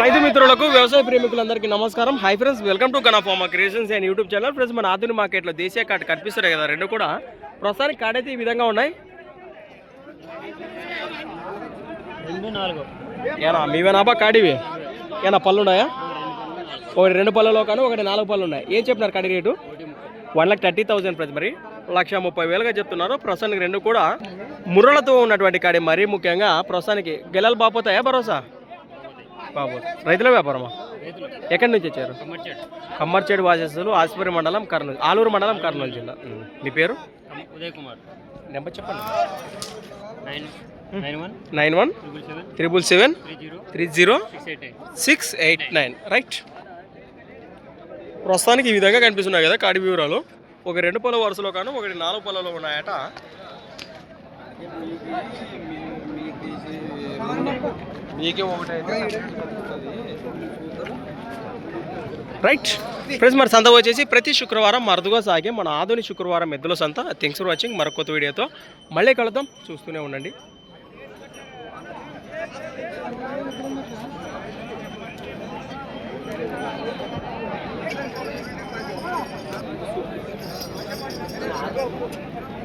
రైతు మిత్రులకు వ్యవసాయ ప్రేమికులందరికీ నమస్కారం. Hi friends welcome to గణఫార్మా creations and YouTube channel friends మన ఆధునిక మార్కెట్లో దేశీయ కార్డు కనిపిస్తున్నాయి కదా రెండు కూడా. ప్రస్తుతానికి కాడైతే అయితే ఈ విధంగా ఉన్నాయి. ఏనా మీవేనాబా కాడివి? ఏనా పళ్ళు ఉన్నాయా? ఒకటి రెండు పళ్ళలో కానీ ఒకటి నాలుగు పళ్ళు ఉన్నాయి. ఏం చెప్పినారు కాడి rate? One lakh thirty thousand price. మరి లక్ష ముప్పై వేలుగా చెప్తున్నారు. ప్రస్తుతానికి రెండు కూడా ముర్రలతో ఉన్నటువంటి కాడి మరీ ముఖ్యంగా ప్రస్తుతానికి గెలలు బాపోతాయా భరోసా? బాబు రైతుల వ్యాపారమా? ఎక్కడి నుంచి వచ్చారు? కమ్మర్చాడు వాసస్సులు ఆసిపరి మండలం కర్నూలు ఆలూరు మండలం కర్నూలు జిల్లా. మీ పేరు? ఉదయ్ కుమార్ నెంబర్ చెప్పండి. Nine one triple seven three zero six eight nine. Right. ప్రస్తుతానికి ఈ విధంగా కనిపిస్తున్నాయి కదా కాడి వివరాలు. ఒక రెండు పళ్ళ వరుసలో కాను ఒకటి నాలుగు పళ్ళలో ఉన్నాయట. మీకే రైట్ ఫ్రెండ్స్ మరి సంత వచ్చేసి ప్రతి శుక్రవారం మరుదుగా సాగే మన ఆధునిక శుక్రవారం ఎద్దుల సంత. థ్యాంక్స్ ఫర్ వాచింగ్ మరొక కొత్త వీడియోతో మళ్ళీ కలుద్దాం. చూస్తూనే ఉండండి.